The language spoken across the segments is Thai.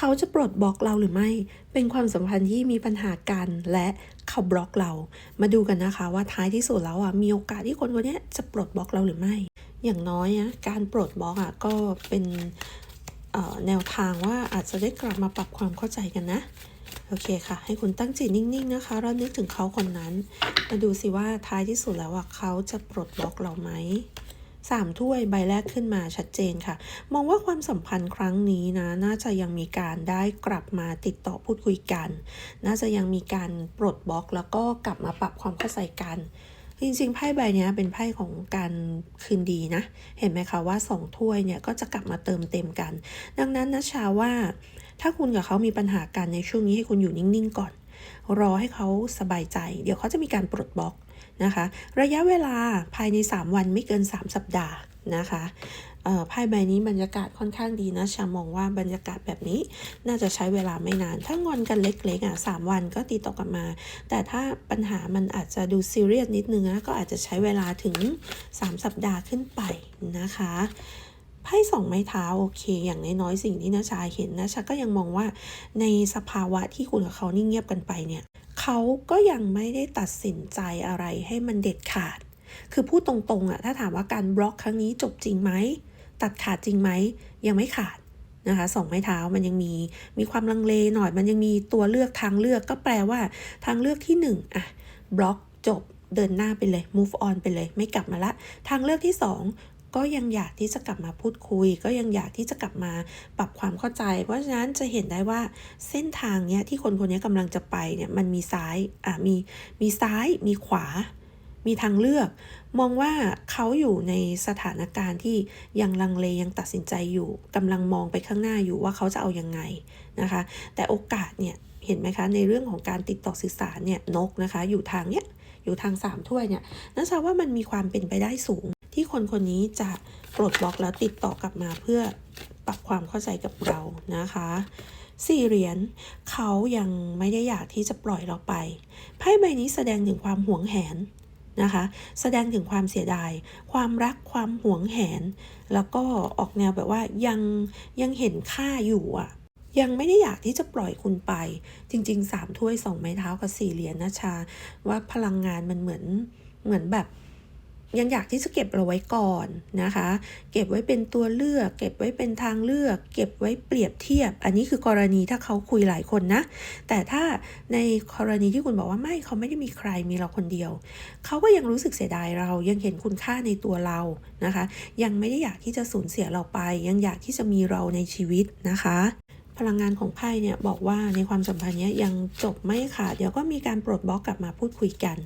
เขาจะปลดบล็อกเราหรือไม่ เป็นความสัมพันธ์ที่มีปัญหากันและเขาบล็อกเรา มาดูกันนะคะว่าท้ายที่สุดแล้วอะมีโอกาสที่คนคนนี้จะปลดบล็อกเราหรือไม่ อย่างน้อยอะการปลดบล็อกอะก็เป็นแนวทางว่าอาจจะได้กลับมาปรับความเข้าใจกันนะ โอเคค่ะ ให้คุณตั้งจิตนิ่ง ๆ นะคะ แล้วนึกถึงเขาคนนั้น มาดูสิว่าท้ายที่สุดแล้วอะเขาจะปลดบล็อกเราไหม สามถ้วยใบแรกขึ้นมาชัดเจนค่ะ มองว่าความสัมพันธ์ครั้งนี้นะน่าจะยังมีการได้กลับมาติดต่อพูดคุยกัน น่าจะยังมีการปลดบล็อก แล้วก็กลับมาปรับความเข้าใจกันจริงๆไพ่ใบนี้เป็นไพ่ของการคืนดีนะ เห็นไหมคะว่าสองถ้วยเนี่ยก็จะกลับมาเติมเต็มกัน ดังนั้นนะชาว่า ถ้าคุณกับเขามีปัญหากันในช่วงนี้ให้คุณอยู่นิ่งๆก่อน รอให้เขาสบายใจ เดี๋ยวเขาจะมีการปลดบล็อก นะคะระยะเวลาภายใน 3 วันไม่เกิน 3 สัปดาห์นะคะไพ่ใบนี้บรรยากาศค่อนข้างดีนะชามองว่าบรรยากาศแบบนี้น่าจะใช้เวลาไม่นาน ถ้างอนกันเล็กๆอะสามวันก็ติดต่อกลับมา แต่ถ้าปัญหามันอาจจะดูซีเรียสนิดนึงนะก็อาจจะใช้เวลาถึง 3 สัปดาห์ขึ้นไปนะคะไพ่สองไม้เท้าโอเค อย่างน้อยๆสิ่งที่นะชาเห็นนะชาก็ยังมองว่าในสภาวะที่คุณกับเขานิ่งเงียบกันไปเนี่ย เขาก็ยังไม่ได้ตัดสินใจอะไรให้มันเด็ดขาด คือพูดตรงๆอะถ้าถามว่าการบล็อกครั้งนี้จบจริงไหม ตัดขาดจริงไหม ยังไม่ขาดนะคะสองไม้เท้ามันยังมีมีความลังเลหน่อย มันยังมีตัวเลือกทางเลือกก็แปลว่าทางเลือกที่หนึ่งอะบล็อกจบเดินหน้าไปเลย move on ไปเลย ไม่กลับมาละ ทางเลือกที่สอง ก็ยังอยากที่จะกลับมาพูดคุย ก็ยังอยากที่จะกลับมาปรับความเข้าใจ เพราะฉะนั้นจะเห็นได้ว่าเส้นทางเนี้ยที่คนคนนี้กำลังจะไปเนี่ยมันมีซ้ายอะมีมีซ้ายมีขวา มีทางเลือก มองว่าเขาอยู่ในสถานการณ์ที่ยังลังเลยังตัดสินใจอยู่กำลังมองไปข้างหน้าอยู่ว่าเขาจะเอายังไงนะคะ แต่โอกาสเนี่ยเห็นไหมคะในเรื่องของการติดต่อสื่อสารเนี่ยนกนะคะ อยู่ทางเนี้ยอยู่ทางสามถ้วยเนี่ยนั่นแสดงว่ามันมีความเป็นไปได้สูง ที่คนคนนี้จะปลดบล็อกแล้วติดต่อกลับมาเพื่อปรับความเข้าใจกับเรานะคะสี่เหรียญเขายังไม่ได้อยากที่จะปล่อยเราไปไพ่ใบนี้แสดงถึงความหวงแหนนะคะ แสดงถึงความเสียดาย ความรักความหวงแหน แล้วก็ออกแนวแบบว่ายังยังเห็นค่าอยู่อะ ยังไม่ได้อยากที่จะปล่อยคุณไป จริงๆสามถ้วยสองไม้เท้ากับสี่เหรียญนะชา ว่าพลังงานมันเหมือนเหมือนแบบ ยังอยากที่จะเก็บเราไว้ก่อนนะคะ เก็บไว้เป็นตัวเลือก เก็บไว้เป็นทางเลือก เก็บไว้เปรียบเทียบ อันนี้คือกรณีถ้าเขาคุยหลายคนนะ แต่ถ้าในกรณีที่คุณบอกว่าไม่เขาไม่ได้มีใครมีเราคนเดียว เขาก็ยังรู้สึกเสียดายเรายังเห็นคุณค่าในตัวเรานะคะ ยังไม่ได้อยากที่จะสูญเสียเราไป ยังอยากที่จะมีเราในชีวิตนะคะ พลังงานของไพ่เนี่ยบอกว่าในความสัมพันธ์เนี้ยยังจบไม่ขาดเดี๋ยวก็มีการปลดบล็อกกลับมาพูดคุยกัน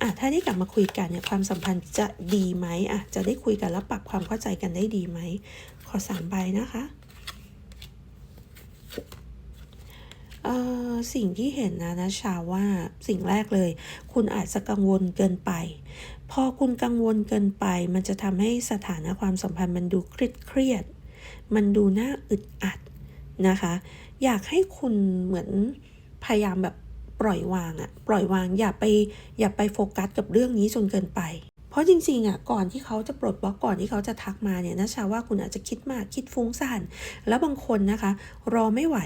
อะถ้าได้กลับมาคุยกันเนี่ยความสัมพันธ์จะดีไหมอะจะได้คุยกันแล้วปรับความเข้าใจกันได้ดีไหมขอสามใบนะคะเอ่อสิ่งที่เห็นนะนะชาว่าสิ่งแรกเลย คุณอาจจะกังวลเกินไป พอคุณกังวลเกินไป มันจะทำให้สถานะความสัมพันธ์มันดูเครียดเครียด มันดูน่าอึดอัด นะคะ อยากให้คุณเหมือนพยายามแบบปล่อยวางอะปล่อยวางอย่าไปอย่าไปโฟกัสกับเรื่องนี้จนเกินไป เพราะจริงๆอะก่อนที่เขาจะปลดบล็อกก่อนที่เขาจะทักมาเนี่ยนะชาว่าคุณอาจจะคิดมากคิดฟุ้งซ่านแล้วบางคนนะคะ รอไม่ไหว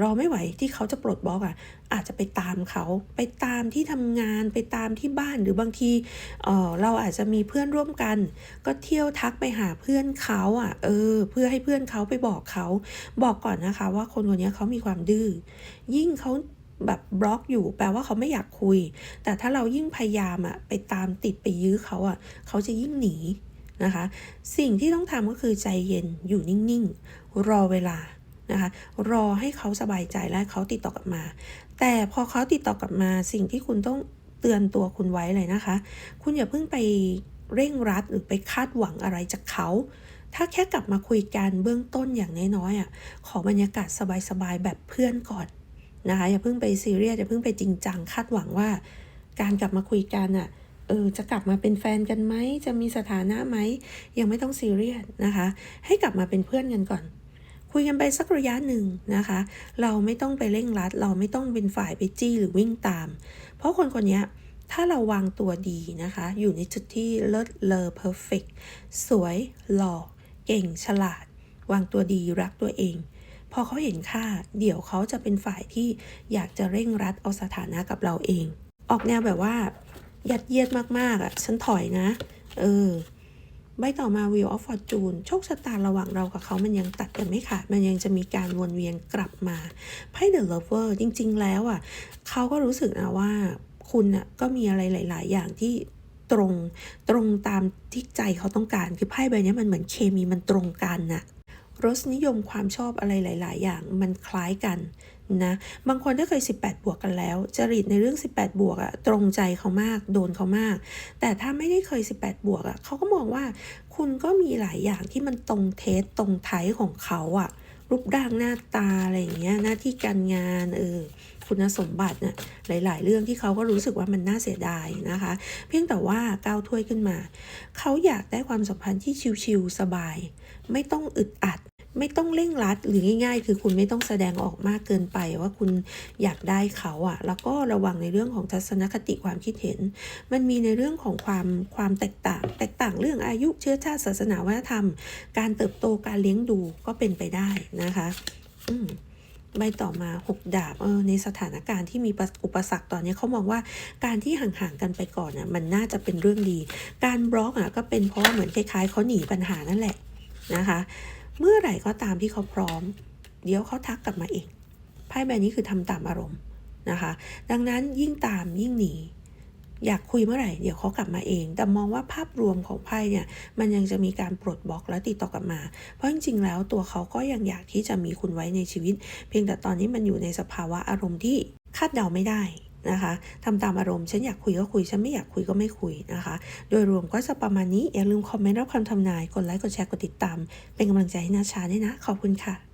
รอไม่ไหวที่เขาจะปลดบล็อกอะอาจจะไปตามเขาไปตามที่ทำงานไปตามที่บ้านหรือบางทีเออเราอาจจะมีเพื่อนร่วมกัน ก็เที่ยวทักไปหาเพื่อนเขาอะเออเพื่อให้เพื่อนเขาไปบอกเขาบอกก่อนนะคะว่าคนคนนี้เขามีความดื้อยิ่งเขาแบบบล็อกอยู่แปลว่าเขาไม่อยากคุย แต่ถ้าเรายิ่งพยายามอะไปตามติดไปยื้อเขาอะเขาจะยิ่งหนีนะคะ สิ่งที่ต้องทำก็คือใจเย็นอยู่นิ่ง ๆ รอเวลา นะคะรอให้เขาสบายใจและเขาติดต่อกลับมา แต่พอเขาติดต่อกลับมาสิ่งที่คุณต้องเตือนตัวคุณไว้เลยนะคะ คุณอย่าเพิ่งไปเร่งรัดหรือไปคาดหวังอะไรจากเขา ถ้าแค่กลับมาคุยกันเบื้องต้นอย่างน้อยๆอะขอบรรยากาศสบายๆแบบเพื่อนก่อนนะคะอย่าเพิ่งไปซีเรียสอย่าเพิ่งไปจริงจังคาดหวังว่า การกลับมาคุยกันอะเออจะกลับมาเป็นแฟนกันไหมจะมีสถานะไหมยังไม่ต้องซีเรียสนะคะ ให้กลับมาเป็นเพื่อนกันก่อน คุยกันไปสักระยะหนึ่งนะคะ เราไม่ต้องไปเร่งรัด เราไม่ต้องเป็นฝ่ายไปจี้หรือวิ่งตาม เพราะคนคนนี้ถ้าเราวางตัวดีนะคะ อยู่ในจุดที่เลิศเลอเพอร์เฟกสวย หล่อ เก่ง ฉลาด วางตัวดีรักตัวเอง พอเขาเห็นค่า เดี๋ยวเขาจะเป็นฝ่ายที่อยากจะเร่งรัดเอาสถานะกับเราเอง ออกแนวแบบว่า ยัดเยียดมากๆอะ ฉันถอยนะ เออ ใบต่อมา Wheel of Fortune โชคชะตาระหว่างเรากับเขามันยังตัดกันไม่ขาด มันยังจะมีการวนเวียนกลับมาไพ่ The Lover จริง ๆ แล้วอะเขาก็รู้สึกนะว่าคุณอะก็มีอะไรหลาย ๆ อย่างที่ตรงตรงตามที่ใจเขาต้องการ คือไพ่ใบนี้มันเหมือนเคมีมันตรงกันน่ะรสนิยมความชอบอะไรหลาย ๆ อย่างมันคล้ายกัน นะบางคนถ้าเคย 18 บวกกันแล้ว จริตในเรื่อง 18 บวกอะตรงใจเขามากโดนเขามาก แต่ถ้าไม่ได้เคย 18 บวกอะเขาก็มองว่าคุณก็มีหลายอย่างที่มันตรงเทสตรงไทยของเขาอะรูปร่างหน้าตาอะไรอย่างเงี้ยหน้าที่การงานเออคุณสมบัติเนี่ยหลาย ๆ เรื่องที่เขาก็รู้สึกว่ามันน่าเสียดายนะคะ เพียงแต่ว่าก้าวถ้วยขึ้นมา เขาอยากได้ความสัมพันธ์ที่ชิลๆสบาย ไม่ต้องอึดอัด ไม่ต้องเร่งรัดหรือง่าย ๆ คือคุณไม่ต้องแสดงออกมากเกินไปว่าคุณอยากได้เขาอะแล้วก็ระวังในเรื่องของทัศนคติความคิดเห็น มันมีในเรื่องของความความแตกต่าง แตกต่างเรื่องอายุเชื้อชาติศาสนาวัฒนธรรม การเติบโตการเลี้ยงดูก็เป็นไปได้นะคะอืมใบต่อมา 6 ดาบเออในสถานการณ์ที่มีอุปสรรคตอนนี้เขามองว่าการที่ห่างๆกันไปก่อนน่ะมันน่าจะเป็นเรื่องดี การบล็อกอะก็เป็นเพราะว่าเหมือนคล้ายๆเขาหนีปัญหานั่นแหละนะคะ เมื่อไหร่ก็ตามที่เขาพร้อม เดี๋ยวเขาทักกลับมาเองไพ่ใบนี้คือทำตามอารมณ์นะคะ ดังนั้นยิ่งตามยิ่งหนี อยากคุยเมื่อไหร่เดี๋ยวเขากลับมาเอง แต่มองว่าภาพรวมของไพ่เนี่ยมันยังจะมีการปลดบล็อกและติดต่อกลับมา เพราะจริงๆแล้วตัวเขาก็ยังอยากที่จะมีคุณไว้ในชีวิต เพียงแต่ตอนนี้มันอยู่ในสภาวะอารมณ์ที่คาดเดาไม่ได้ นะคะทำตามอารมณ์ฉันอยากคุยก็คุย ฉันไม่อยากคุยก็ไม่คุยนะคะ โดยรวมก็จะประมาณนี้อย่าลืมคอมเมนต์รับคำทำนาย กดไลค์กดแชร์กดติดตาม เป็นกำลังใจให้นาชาด้วยนะ ขอบคุณค่ะ